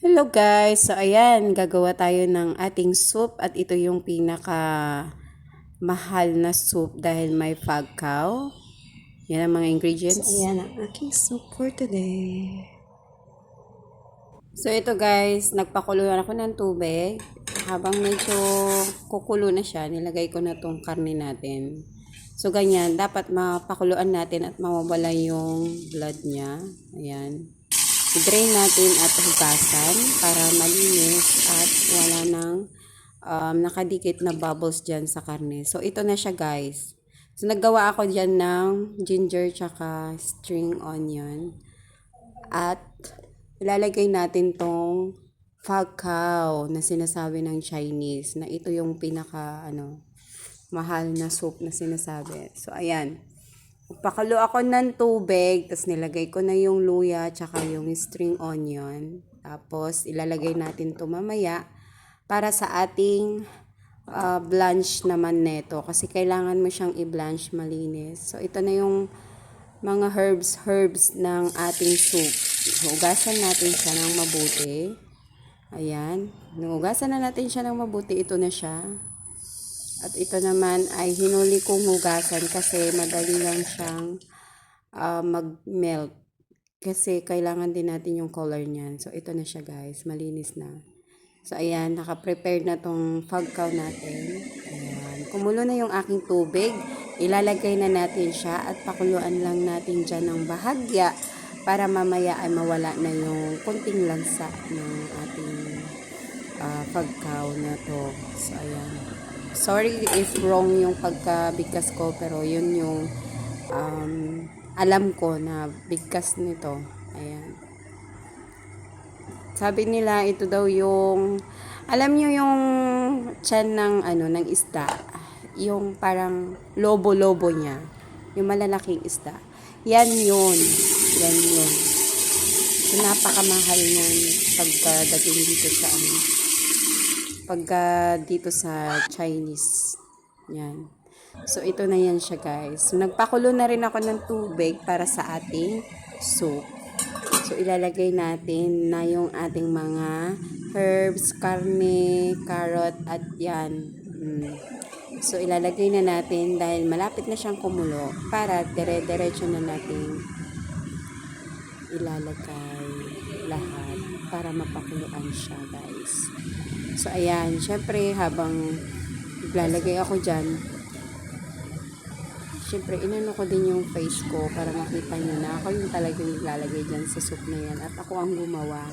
Hello guys! So ayan, gagawa tayo ng ating soup at ito yung pinaka mahal na soup dahil may fag cow. Yan ang mga ingredients. So, ayan ang aking soup for today. So ito guys, nagpakuluan ako ng tubig. Habang medyo kukulo na siya, nilagay ko na tong karne natin. So ganyan, dapat mapakuluan natin at mawawala yung blood niya. Ayan. I-drain natin at hugasan para malinis at wala nang um, nakadikit na bubbles dyan sa karne. So, ito na siya guys. So, naggawa ako dyan ng ginger tsaka string onion. At ilalagay natin tong fag cow na sinasabi ng Chinese na ito yung pinaka ano mahal na soup na sinasabi. So, ayan. Pakulo ako ng tubig, tapos nilagay ko na yung luya, tsaka yung string onion. Tapos, ilalagay natin to mamaya para sa ating uh, blanch naman neto. Kasi kailangan mo siyang i-blanch malinis. So, ito na yung mga herbs, herbs ng ating soup. Hugasan natin siya ng mabuti. Ayan. Hugasan na natin siya ng mabuti. Ito na siya. At ito naman ay hinuli kong hugasan kasi madali lang siyang uh, mag-melt. Kasi kailangan din natin yung color niyan. So, ito na siya guys. Malinis na. So, ayan. Naka-prepare na tong fagkaw natin. Ayan. Kumulo na yung aking tubig. Ilalagay na natin siya at pakuluan lang natin dyan ng bahagya para mamaya ay mawala na yung kunting lansa ng ating uh, pagkaw na to. So, ayan. Sorry if wrong yung pagka-bigkas ko, pero yun yung um, alam ko na bigkas nito. Ayan. Sabi nila, ito daw yung, alam nyo yung chan ng, ano, ng isda. Yung parang lobo-lobo niya. Yung malalaking isda. Yan yun. Yan yun. Napakamahal niyan pagkadating dito sa ano pagka dito sa Chinese. Yan. So, ito na yan siya guys. Nagpakulo na rin ako ng tubig para sa ating soup. So, ilalagay natin na yung ating mga herbs, karne, carrot, at yan. Mm. So, ilalagay na natin dahil malapit na siyang kumulo para dire-diretso na natin ilalagay lahat para mapakuluan siya guys. So, ayan. Siyempre, habang lalagay ako dyan, siyempre, inano ko din yung face ko para makita nyo na ako yung talagang lalagay dyan sa soup na yan. At ako ang gumawa.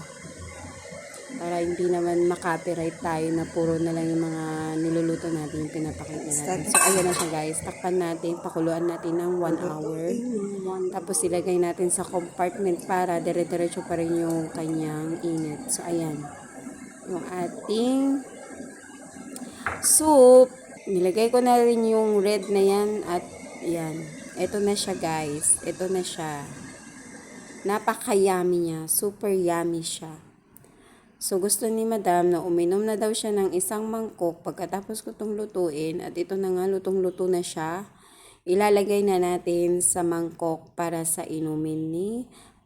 Para hindi naman makopyright tayo na puro na lang yung mga niluluto natin yung pinapakita natin. So, ayan na siya guys. Takpan natin, pakuluan natin ng 1 hour. Tapos, ilagay natin sa compartment para dire-diretso pa rin yung kanyang init. So, ayan yung ating soup. Nilagay ko na rin yung red na yan at yan. Ito na siya guys. Ito na siya. Napaka-yummy niya. Super yummy siya. So gusto ni madam na uminom na daw siya ng isang mangkok pagkatapos ko itong lutuin at ito na nga lutong-luto na siya. Ilalagay na natin sa mangkok para sa inumin ni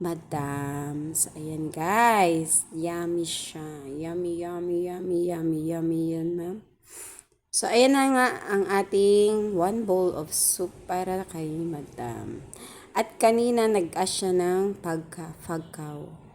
Madams. Ayan, guys. Yummy siya. Yummy, yummy, yummy, yummy, yummy yan, ma'am. So, ayan na nga ang ating one bowl of soup para kay Madam. At kanina nag-ask siya ng pagka, pagkaw.